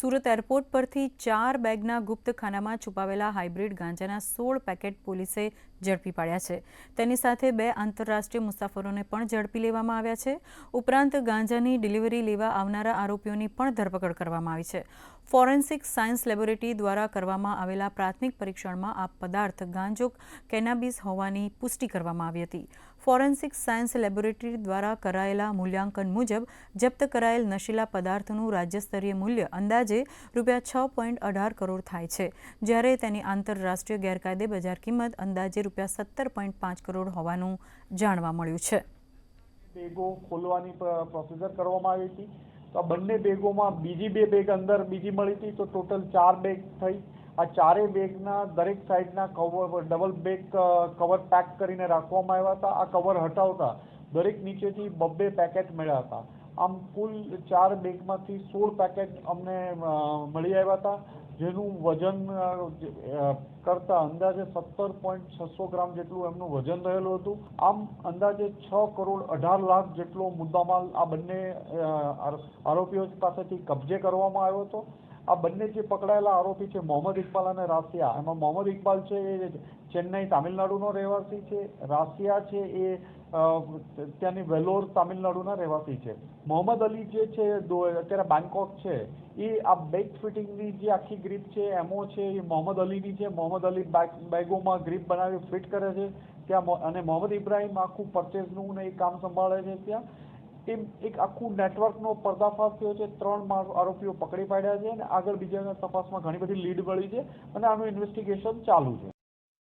Surat airport પરથી ચાર બેગના ગુપ્ત ખાનામાં છુપાવેલા હાઇબ્રિડ ગાંજાના સોળ પેકેટ પોલીસે ઝડપી પાડ્યા છે. તેની સાથે બે આંતરરાષ્ટ્રીય મુસાફરોને પણ ઝડપી લેવામાં આવ્યા છે. ઉપરાંત ગાંજાની ડિલિવરી લેવા આવનારા આરોપીઓની પણ ધરપકડ કરવામાં આવી છે. ફોરેન્સિક સાયન્સ લેબોરેટરી દ્વારા કરવામાં આવેલા પ્રાથમિક પરીક્ષણમાં આ પદાર્થ ગાંજો કેનાબીસ હોવાની પુષ્ટિ કરવામાં આવી હતી. ફોરેન્સિક સાયન્સ લેબોરેટરી દ્વારા કરાયેલા મૂલ્યાંકન મુજબ જપ્ત કરાયેલ નશીલા પદાર્થનું રાજ્યસ્તરીય મૂલ્ય અંદાજે રૂપિયા છ પોઈન્ટ અઢાર કરોડ થાય છે. જ્યારે તેની આંતરરાષ્ટ્રીય ગેરકાયદે બજાર કિંમત અંદાજે રૂપિયા સત્તર પોઈન્ટ પાંચ કરોડ હોવાનું જાણવા મળ્યું છે. બેગો ખોલવાની પ્ર- પ્રોસિજર કરવામાં આવી હતી. તો બંને બેગોમાં બીજી બે બેગ અંદર બીજી મળી હતી. તો ટોટલ ચાર બેગ થઈ. આ ચારેય બેગના દરેક સાઈડના cover double bag cover pack કરીને રાખવામાં આવ્યા હતા. આ કવર હટાવતા દરેક નીચેથી બબ્બે પેકેટ મળ્યા હતા. આમ કુલ ચાર બેગમાંથી સોળ પેકેટ અમને મળી આવ્યા હતા, જેનું વજન કરતા અંદાજે સત્તર પોઈન્ટ છસો ગ્રામ જેટલું એમનું વજન રહેલું હતું. આમ અંદાજે છ કરોડ અઢાર લાખ જેટલો મુદ્દામાલ આ બંને આરોપીઓ પાસેથી કબજે કરવામાં આવ્યો હતો. આ બંને જે પકડાયેલા આરોપી છે, મોહમ્મદ ઇકબાલ અને રાસિયા, એમાં મોહમ્મદ ઇકબાલ છે એ ચેન્નઈ તામિલનાડુનો રહેવાસી છે, રાસિયા છે એ ત્યાંની વેલોર તામિલનાડુના રહેવાસી છે. મોહમ્મદ અલી જે છે અત્યારે બેંકોક છે, એ આ બેગ ફિટિંગની જે આખી ગ્રીપ છે એમો છે, એ મોહમ્મદ અલીની છે. મોહમ્મદ અલી બેગોમાં ગ્રીપ બનાવી ફિટ કરે છે. ત્યાં અને મોહમ્મદ ઇબ્રાહિમ આખું પરચેઝનું ને એ કામ સંભાળે છે ત્યાં. એમ એક આખું નેટવર્કનો પર્દાફાશ થયો છે. ત્રણ આરોપીઓ પકડી પાડ્યા છે અને આગળ બીજા તપાસમાં ઘણી બધી લીડ મળી છે અને આનું ઇન્વેસ્ટિગેશન ચાલુ છે.